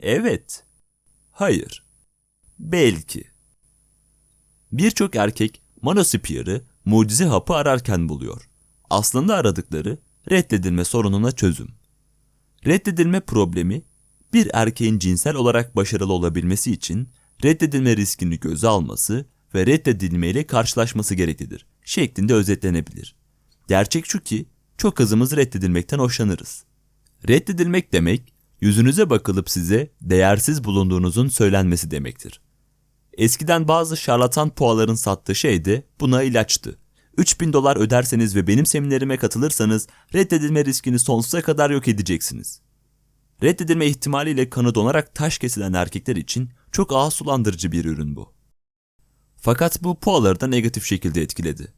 Evet. Hayır. Belki. Birçok erkek Monosphere'ı mucize hapı ararken buluyor. Aslında aradıkları reddedilme sorununa çözüm. Reddedilme problemi bir erkeğin cinsel olarak başarılı olabilmesi için reddedilme riskini göze alması ve reddedilmeyle karşılaşması gereklidir şeklinde özetlenebilir. Gerçek şu ki çok kızımız reddedilmekten hoşlanırız. Reddedilmek demek yüzünüze bakılıp size değersiz bulunduğunuzun söylenmesi demektir. Eskiden bazı şarlatan puaların sattığı şey de buna ilaçtı. 3000 dolar öderseniz ve benim seminerime katılırsanız reddedilme riskini sonsuza kadar yok edeceksiniz. Reddedilme ihtimaliyle kanı donarak taş kesilen erkekler için çok ağ sulandırıcı bir ürün bu. Fakat bu puaları da negatif şekilde etkiledi.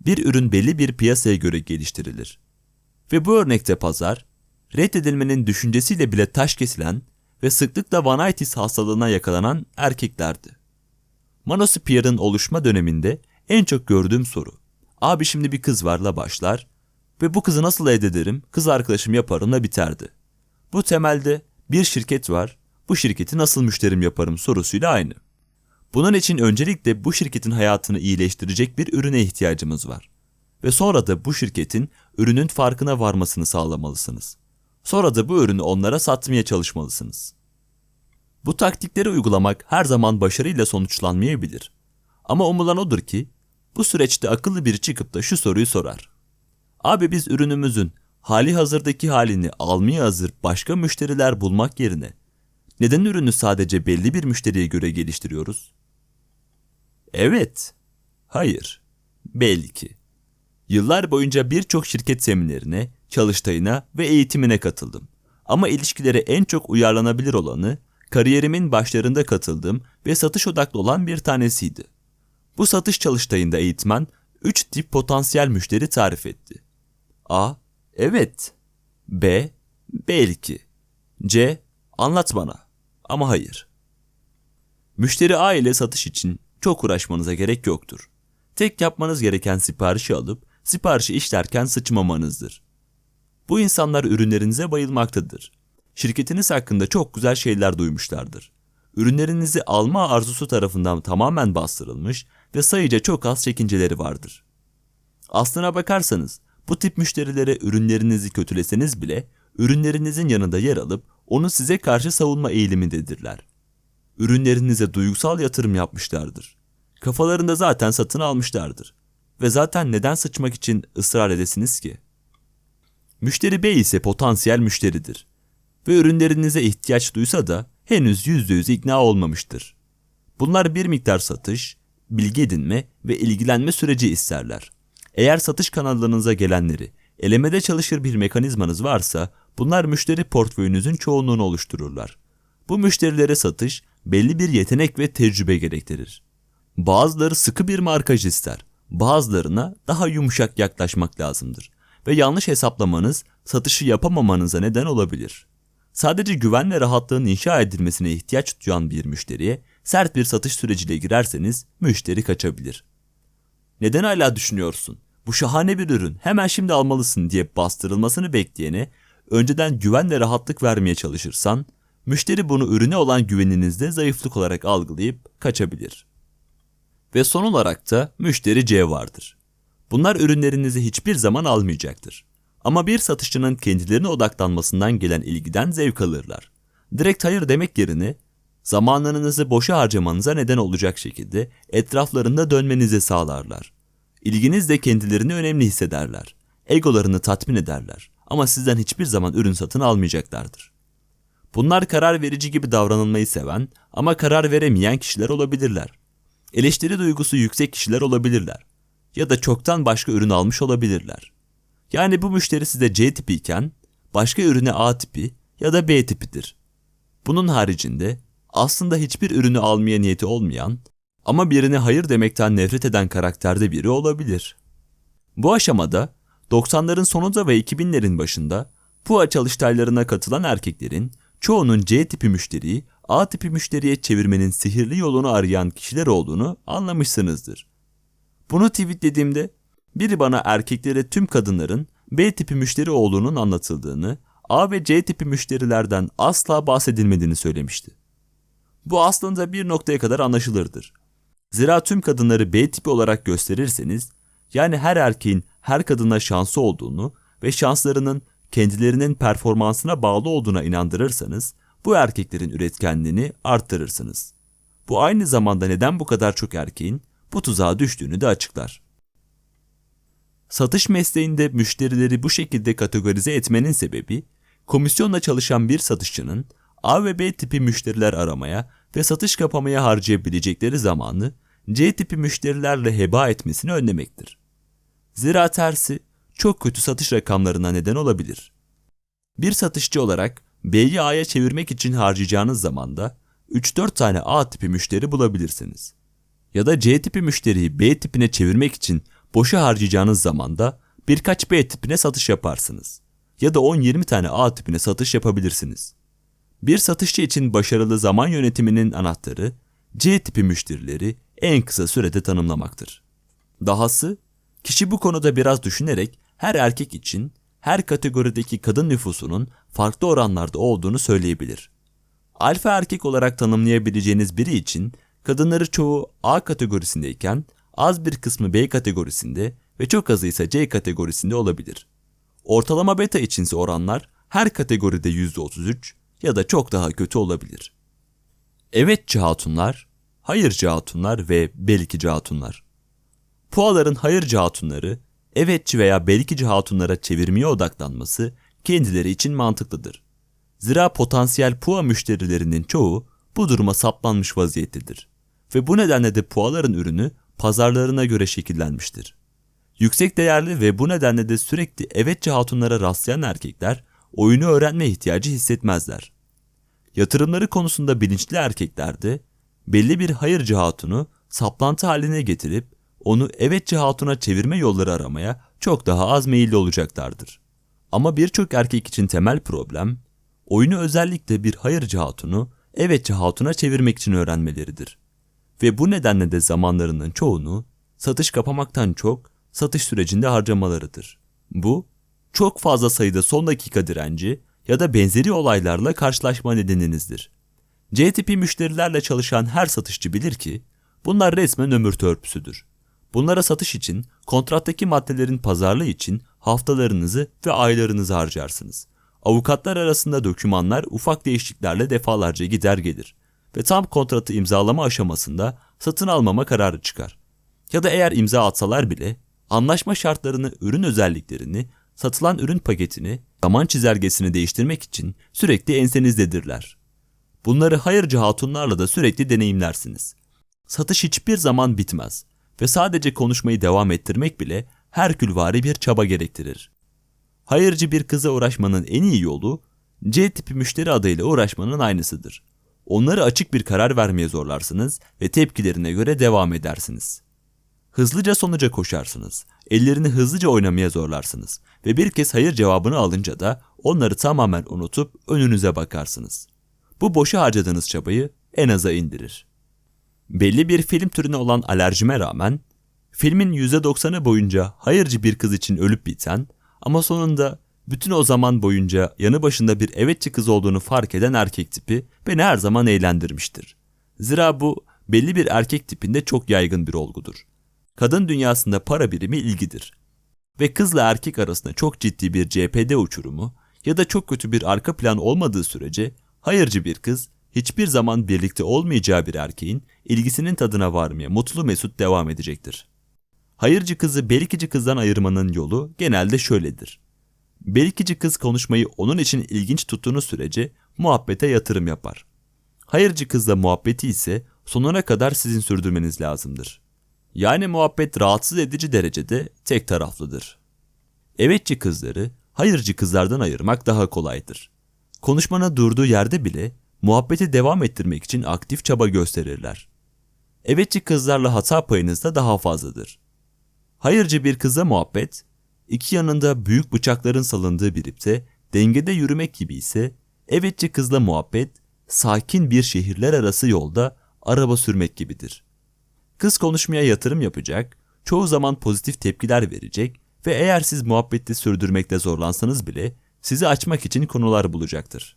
Bir ürün belli bir piyasaya göre geliştirilir. Ve bu örnekte pazar, reddedilmenin düşüncesiyle bile taş kesilen ve sıklıkla vanitis hastalığına yakalanan erkeklerdi. Manosphere'ın oluşma döneminde en çok gördüğüm soru. Abi şimdi bir kız varla başlar ve bu kızı nasıl elde ederim, kız arkadaşım yaparımla biterdi. Bu temelde bir şirket var, bu şirketi nasıl müşterim yaparım sorusuyla aynı. Bunun için öncelikle bu şirketin hayatını iyileştirecek bir ürüne ihtiyacımız var. Ve sonra da bu şirketin ürünün farkına varmasını sağlamalısınız. Sonra da bu ürünü onlara satmaya çalışmalısınız. Bu taktikleri uygulamak her zaman başarıyla sonuçlanmayabilir. Ama umulan odur ki bu süreçte akıllı biri çıkıp da şu soruyu sorar. Abi biz ürünümüzün hali hazırdaki halini almaya hazır başka müşteriler bulmak yerine neden ürünü sadece belli bir müşteriye göre geliştiriyoruz? Evet. Hayır. Belki. Yıllar boyunca birçok şirket seminerine, çalıştayına ve eğitimine katıldım. Ama ilişkilere en çok uyarlanabilir olanı kariyerimin başlarında katıldığım ve satış odaklı olan bir tanesiydi. Bu satış çalıştayında eğitmen 3 tip potansiyel müşteri tarif etti. A. Evet. B. Belki. C. Anlat bana. Ama hayır. Müşteri A ile satış için çok uğraşmanıza gerek yoktur. Tek yapmanız gereken siparişi alıp siparişi işlerken sıçmamanızdır. Bu insanlar ürünlerinize bayılmaktadır. Şirketiniz hakkında çok güzel şeyler duymuşlardır. Ürünlerinizi alma arzusu tarafından tamamen bastırılmış ve sayıca çok az çekinceleri vardır. Aslına bakarsanız bu tip müşterilere ürünlerinizi kötüleseniz bile ürünlerinizin yanında yer alıp onu size karşı savunma eğilimindedirler. Ürünlerinize duygusal yatırım yapmışlardır. Kafalarında zaten satın almışlardır. Ve zaten neden sıçmak için ısrar edesiniz ki? Müşteri B ise potansiyel müşteridir. Ve ürünlerinize ihtiyaç duysa da henüz %100 ikna olmamıştır. Bunlar bir miktar satış, bilgi edinme ve ilgilenme süreci isterler. Eğer satış kanallarınıza gelenleri elemede çalışır bir mekanizmanız varsa bunlar müşteri portföyünüzün çoğunluğunu oluştururlar. Bu müşterilere satış belli bir yetenek ve tecrübe gerektirir. Bazıları sıkı bir markaj ister. Bazılarına daha yumuşak yaklaşmak lazımdır. Ve yanlış hesaplamanız satışı yapamamanıza neden olabilir. Sadece güven ve rahatlığın inşa edilmesine ihtiyaç duyan bir müşteriye sert bir satış süreciyle girerseniz müşteri kaçabilir. Neden hala düşünüyorsun? Bu şahane bir ürün hemen şimdi almalısın diye bastırılmasını bekleyene önceden güven ve rahatlık vermeye çalışırsan müşteri bunu ürüne olan güveninizde zayıflık olarak algılayıp kaçabilir. Ve son olarak da müşteri C vardır. Bunlar ürünlerinizi hiçbir zaman almayacaktır. Ama bir satışçının kendilerine odaklanmasından gelen ilgiden zevk alırlar. Direkt hayır demek yerine zamanlarınızı boşa harcamanıza neden olacak şekilde etraflarında dönmenizi sağlarlar. İlginiz de kendilerini önemli hissederler. Egolarını tatmin ederler. Ama sizden hiçbir zaman ürün satın almayacaklardır. Bunlar karar verici gibi davranılmayı seven ama karar veremeyen kişiler olabilirler. Eleştiri duygusu yüksek kişiler olabilirler. Ya da çoktan başka ürün almış olabilirler. Yani bu müşteri size C tipi iken başka ürüne A tipi ya da B tipidir. Bunun haricinde aslında hiçbir ürünü almaya niyeti olmayan ama birine hayır demekten nefret eden karakterde biri olabilir. Bu aşamada 90'ların sonunda ve 2000'lerin başında PUA çalıştaylarına katılan erkeklerin çoğunun C tipi müşteriyi A tipi müşteriye çevirmenin sihirli yolunu arayan kişiler olduğunu anlamışsınızdır. Bunu tweetlediğimde biri bana erkeklere tüm kadınların B tipi müşteri olduğunun anlatıldığını A ve C tipi müşterilerden asla bahsedilmediğini söylemişti. Bu aslında bir noktaya kadar anlaşılırdır. Zira tüm kadınları B tipi olarak gösterirseniz, yani her erkeğin her kadına şansı olduğunu ve şanslarının kendilerinin performansına bağlı olduğuna inandırırsanız, bu erkeklerin üretkenliğini arttırırsınız. Bu aynı zamanda neden bu kadar çok erkeğin bu tuzağa düştüğünü de açıklar. Satış mesleğinde müşterileri bu şekilde kategorize etmenin sebebi, komisyonla çalışan bir satışçının A ve B tipi müşteriler aramaya ve satış kapamaya harcayabilecekleri zamanı C tipi müşterilerle heba etmesini önlemektir. Zira tersi çok kötü satış rakamlarına neden olabilir. Bir satışçı olarak B'yi A'ya çevirmek için harcayacağınız zamanda 3-4 tane A tipi müşteri bulabilirsiniz. Ya da C tipi müşteriyi B tipine çevirmek için boşa harcayacağınız zamanda birkaç B tipine satış yaparsınız. Ya da 10-20 tane A tipine satış yapabilirsiniz. Bir satışçı için başarılı zaman yönetiminin anahtarı C tipi müşterileri en kısa sürede tanımlamaktır. Dahası kişi bu konuda biraz düşünerek her erkek için her kategorideki kadın nüfusunun farklı oranlarda olduğunu söyleyebilir. Alfa erkek olarak tanımlayabileceğiniz biri için kadınları çoğu A kategorisindeyken az bir kısmı B kategorisinde ve çok azı ise C kategorisinde olabilir. Ortalama beta içinse oranlar her kategoride %33 ya da çok daha kötü olabilir. Evetçi hatunlar, hayırcı hatunlar ve belkici hatunlar. Puaların hayırcı hatunları, evetçi veya belkici hatunlara çevirmeye odaklanması kendileri için mantıklıdır. Zira potansiyel pua müşterilerinin çoğu bu duruma saplanmış vaziyettedir. Ve bu nedenle de puaların ürünü pazarlarına göre şekillenmiştir. Yüksek değerli ve bu nedenle de sürekli evetçi hatunlara rastlayan erkekler oyunu öğrenme ihtiyacı hissetmezler. Yatırımları konusunda bilinçli erkekler de belli bir hayırcı hatunu saplantı haline getirip onu evetçi hatuna çevirme yolları aramaya çok daha az meyilli olacaklardır. Ama birçok erkek için temel problem oyunu özellikle bir hayırcı hatunu evetçi hatuna çevirmek için öğrenmeleridir. Ve bu nedenle de zamanlarının çoğunu satış kapamaktan çok satış sürecinde harcamalarıdır. Bu, çok fazla sayıda son dakika direnci ya da benzeri olaylarla karşılaşma nedeninizdir. C tipi müşterilerle çalışan her satışçı bilir ki bunlar resmen ömür törpüsüdür. Bunlara satış için kontrattaki maddelerin pazarlığı için haftalarınızı ve aylarınızı harcarsınız. Avukatlar arasında dokümanlar ufak değişikliklerle defalarca gider gelir ve tam kontratı imzalama aşamasında satın almama kararı çıkar. Ya da eğer imza atsalar bile anlaşma şartlarını, ürün özelliklerini, satılan ürün paketini, zaman çizelgesini değiştirmek için sürekli ensenizdedirler. Bunları hayırcı hatunlarla da sürekli deneyimlersiniz. Satış hiçbir zaman bitmez ve sadece konuşmayı devam ettirmek bile herkülvari bir çaba gerektirir. Hayırcı bir kıza uğraşmanın en iyi yolu C tipi müşteri adayıyla uğraşmanın aynısıdır. Onları açık bir karar vermeye zorlarsınız ve tepkilerine göre devam edersiniz. Hızlıca sonuca koşarsınız. Ellerini hızlıca oynamaya zorlarsınız ve bir kez hayır cevabını alınca da onları tamamen unutup önünüze bakarsınız. Bu boşa harcadığınız çabayı en aza indirir. Belli bir film türüne olan alerjime rağmen filmin %90'ı boyunca hayırcı bir kız için ölüp biten ama sonunda bütün o zaman boyunca yanı başında bir evetçi kız olduğunu fark eden erkek tipi beni her zaman eğlendirmiştir. Zira bu belli bir erkek tipinde çok yaygın bir olgudur. Kadın dünyasında para birimi ilgidir. Ve kızla erkek arasında çok ciddi bir CPD uçurumu ya da çok kötü bir arka plan olmadığı sürece hayırcı bir kız hiçbir zaman birlikte olmayacağı bir erkeğin ilgisinin tadına varmaya mutlu mesut devam edecektir. Hayırcı kızı belikici kızdan ayırmanın yolu genelde şöyledir. Belikici kız konuşmayı onun için ilginç tuttuğunuz sürece muhabbete yatırım yapar. Hayırcı kızla muhabbeti ise sonuna kadar sizin sürdürmeniz lazımdır. Yani muhabbet rahatsız edici derecede tek taraflıdır. Evetçi kızları hayırcı kızlardan ayırmak daha kolaydır. Konuşmana durduğu yerde bile muhabbeti devam ettirmek için aktif çaba gösterirler. Evetçi kızlarla hata payınız da daha fazladır. Hayırcı bir kıza muhabbet, iki yanında büyük bıçakların salındığı bir ipte dengede yürümek gibi ise evetçi kızla muhabbet, sakin bir şehirler arası yolda araba sürmek gibidir. Kız konuşmaya yatırım yapacak, çoğu zaman pozitif tepkiler verecek ve eğer siz muhabbeti sürdürmekte zorlansanız bile sizi açmak için konular bulacaktır.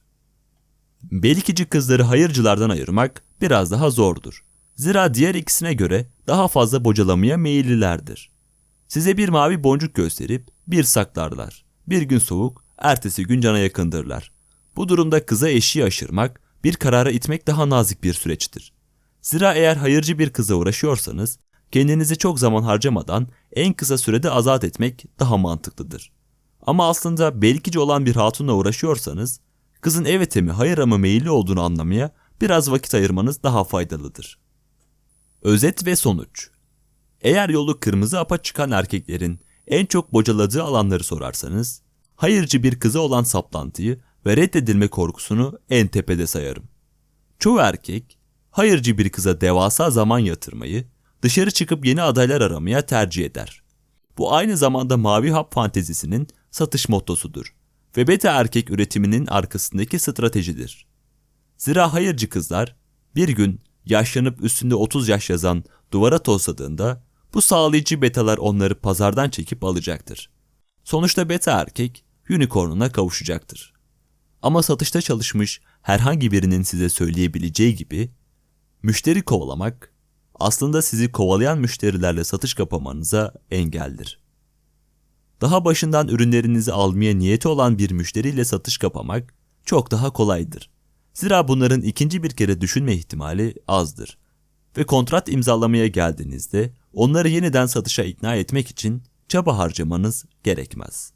Belikici kızları hayırcılardan ayırmak biraz daha zordur. Zira diğer ikisine göre daha fazla bocalamaya meyillilerdir. Size bir mavi boncuk gösterip bir saklarlar. Bir gün soğuk, ertesi gün cana yakındırlar. Bu durumda kıza eşiği aşırmak, bir karara itmek daha nazik bir süreçtir. Zira eğer hayırcı bir kıza uğraşıyorsanız, kendinizi çok zaman harcamadan en kısa sürede azat etmek daha mantıklıdır. Ama aslında belkici olan bir hatunla uğraşıyorsanız, kızın evete mi hayır mı meyilli olduğunu anlamaya biraz vakit ayırmanız daha faydalıdır. Özet ve sonuç Eğer yolu kırmızı apa çıkan erkeklerin en çok bocaladığı alanları sorarsanız, hayırcı bir kıza olan saplantıyı ve reddedilme korkusunu en tepede sayarım. Çoğu erkek, hayırcı bir kıza devasa zaman yatırmayı, dışarı çıkıp yeni adaylar aramaya tercih eder. Bu aynı zamanda mavi hap fantezisinin satış mottosudur ve beta erkek üretiminin arkasındaki stratejidir. Zira hayırcı kızlar bir gün yaşlanıp üstünde 30 yaş yazan duvara tosladığında bu sağlayıcı betalar onları pazardan çekip alacaktır. Sonuçta beta erkek unicornuna kavuşacaktır. Ama satışta çalışmış herhangi birinin size söyleyebileceği gibi müşteri kovalamak aslında sizi kovalayan müşterilerle satış kapamanıza engeldir. Daha başından ürünlerinizi almaya niyeti olan bir müşteriyle satış kapamak çok daha kolaydır. Zira bunların ikinci bir kere düşünme ihtimali azdır. Ve kontrat imzalamaya geldiğinizde onları yeniden satışa ikna etmek için çaba harcamanız gerekmez.